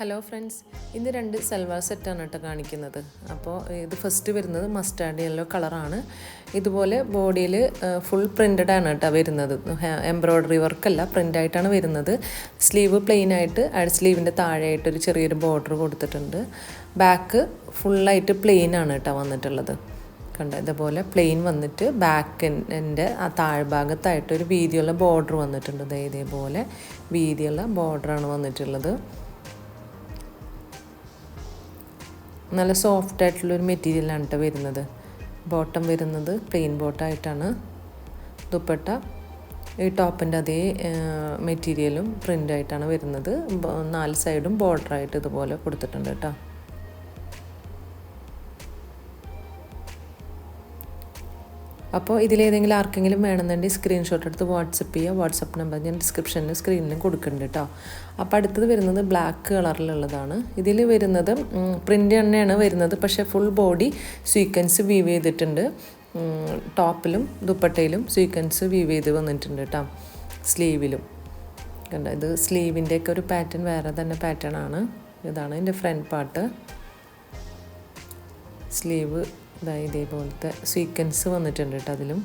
Hello friends ഇന്ന് രണ്ട് സൽവാർ സെറ്റാണ് കേട്ടോ കാണിക്കുന്നത്. അപ്പോൾ ഇത് ഫസ്റ്റ് വരുന്നത് മസ്റ്റാർഡ് യെല്ലോ കളറാണ് ഇതുപോലെ ബോഡിയിൽ ഫുൾ പ്രിന്റഡ് ആണ് കേട്ടോ വരുന്നത്. എംബ്രോയ്ഡറി വർക്കല്ല പ്രിന്റായിട്ടാണ് വരുന്നത്. സ്ലീവ് പ്ലെയിൻ ആയിട്ട് അടി സ്ലീവിന്റെ താഴെയായിട്ട് ഒരു ചെറിയൊരു ബോർഡർ കൊടുത്തിട്ടുണ്ട്. ബാക്ക് ഫുള്ളായിട്ട് പ്ലെയിൻ ആണ് കേട്ടോ വന്നിട്ടുള്ളത്. കണ്ട? ഇതുപോലെ പ്ലെയിൻ വന്നിട്ട് ബാക്കിന്റെ ആ താഴ്ഭാഗത്തായിട്ട് ഒരു വീതിയുള്ള ബോർഡർ വന്നിട്ടുണ്ട്. ഇതേപോലെ വീതിയുള്ള ബോർഡറാണ് വന്നിട്ടുള്ളത്. നല്ല സോഫ്റ്റ് ആയിട്ടുള്ളൊരു മെറ്റീരിയലാണ് കേട്ടോ വരുന്നത്. ബോട്ടം വരുന്നത് പ്ലെയിൻ ബോട്ടായിട്ടാണ് ദുപ്പട്ട ഈ ടോപ്പിന്റെ അതേ മെറ്റീരിയലും പ്രിന്റായിട്ടാണ് വരുന്നത്. നാല് സൈഡും ബോർഡറായിട്ട് ഇതുപോലെ കൊടുത്തിട്ടുണ്ട് കേട്ടോ അപ്പോൾ ഇതിലേതെങ്കിലും ആർക്കെങ്കിലും വേണമെന്നുണ്ടെങ്കിൽ സ്ക്രീൻഷോട്ട് എടുത്ത് വാട്സപ്പ് ചെയ്യുക. വാട്സപ്പ് നമ്പർ ഞാൻ ഡിസ്ക്രിപ്ഷനിൽ സ്ക്രീനിൽ കൊടുക്കുന്നുണ്ട് കേട്ടോ അപ്പോൾ അടുത്തത് വരുന്നത് ബ്ലാക്ക് കളറിലുള്ളതാണ് ഇതിൽ വരുന്നത് പ്രിന്റ് തന്നെയാണ് വരുന്നത്. പക്ഷേ ഫുൾ ബോഡി സ്വീക്വൻസ് വീവ് ചെയ്തിട്ടുണ്ട്. ടോപ്പിലും ദുപ്പട്ടയിലും സ്വീക്വൻസ് വീവ് ചെയ്ത് വന്നിട്ടുണ്ട് കേട്ടോ സ്ലീവിലും കണ്ട? ഇത് സ്ലീവിന്റെയൊക്കെ ഒരു പാറ്റേൺ വേറെ തന്നെ പാറ്റേൺ ആണ്. ഇതാണ് എന്റെ ഫ്രണ്ട് പാർട്ട് സ്ലീവ് ഇതാ ഇതേപോലത്തെ സ്വീക്വൻസ് വന്നിട്ടുണ്ട് കേട്ടോ അതിലും.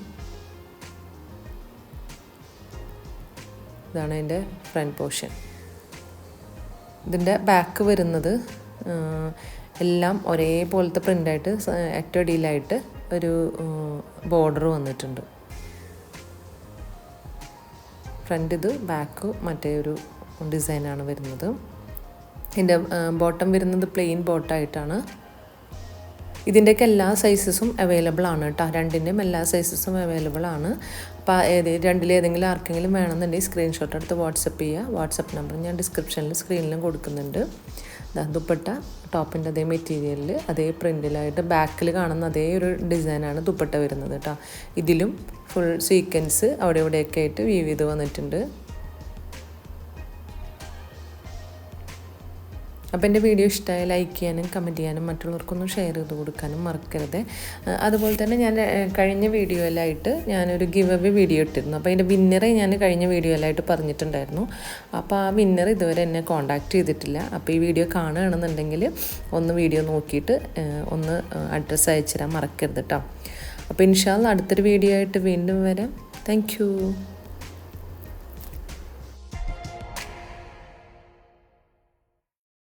ഇതാണ് അതിന്റെ ഫ്രണ്ട് പോർഷൻ ഇതിന്റെ ബാക്ക് വരുന്നത് എല്ലാം ഒരേപോലത്തെ പ്രിന്റായിട്ട് അറ്റടിയിലായിട്ട് ഒരു ബോർഡർ വന്നിട്ടുണ്ട്. ഫ്രണ്ട് ഇത് ബാക്ക് മറ്റേ ഒരു ഡിസൈനാണ് വരുന്നത്. ഇതിന്റെ ബോട്ടം വരുന്നത് പ്ലെയിൻ ബോട്ടായിട്ടാണ് ഇതിന്റെയൊക്കെ എല്ലാ സൈസസും അവൈലബിൾ ആണ് കേട്ടോ. രണ്ടിന്റെയും എല്ലാ സൈസസും അവൈലബിൾ ആണ്. അപ്പോൾ ഏത് രണ്ടിലേതെങ്കിലും ആർക്കെങ്കിലും വേണമെന്നുണ്ടെങ്കിൽ സ്ക്രീൻഷോട്ട് എടുത്ത് വാട്സപ്പ് ചെയ്യുക. വാട്സപ്പ് നമ്പർ ഞാൻ ഡിസ്ക്രിപ്ഷനിൽ സ്ക്രീനിലും കൊടുക്കുന്നുണ്ട്. ദുപ്പട്ട ടോപ്പിന്റെ അതേ മെറ്റീരിയലിൽ അതേ പ്രിന്റിലായിട്ട് ബാക്കിൽ കാണുന്ന അതേ ഒരു ഡിസൈനാണ് ദുപ്പട്ട വരുന്നത് കേട്ടോ. ഇതിലും ഫുൾ സീക്വൻസ് അവിടെ ഇവിടെയൊക്കെ ആയിട്ട് വീവ് ചെയ്ത് വന്നിട്ടുണ്ട്. അപ്പോൾ എന്റെ വീഡിയോ ഇഷ്ടമായി ലൈക്ക് ചെയ്യാനും കമന്റ് ചെയ്യാനും മറ്റുള്ളവർക്കൊന്നും ഷെയർ ചെയ്ത് കൊടുക്കാനും മറക്കരുത്. അതുപോലെ തന്നെ ഞാൻ കഴിഞ്ഞ വീഡിയോയിലായിട്ട് ഞാനൊരു ഗിവ് അവേ വീഡിയോ ഇട്ടിരുന്നു. അപ്പോൾ അതിന്റെ വിന്നറെ ഞാൻ കഴിഞ്ഞ വീഡിയോയിലായിട്ട് പറഞ്ഞിട്ടുണ്ടായിരുന്നു. അപ്പോൾ ആ വിന്നർ ഇതുവരെ എന്നെ കോൺടാക്റ്റ് ചെയ്തിട്ടില്ല. അപ്പോൾ ഈ വീഡിയോ കാണുകയാണെന്നുണ്ടെങ്കിൽ ഒന്ന് വീഡിയോ നോക്കിയിട്ട് ഒന്ന് അഡ്രസ്സ് അയച്ചു തരാൻ മറക്കരുത് കേട്ടോ അപ്പോൾ ഇൻഷാല്ല അടുത്തൊരു വീഡിയോ ആയിട്ട് വീണ്ടും വരാം. താങ്ക്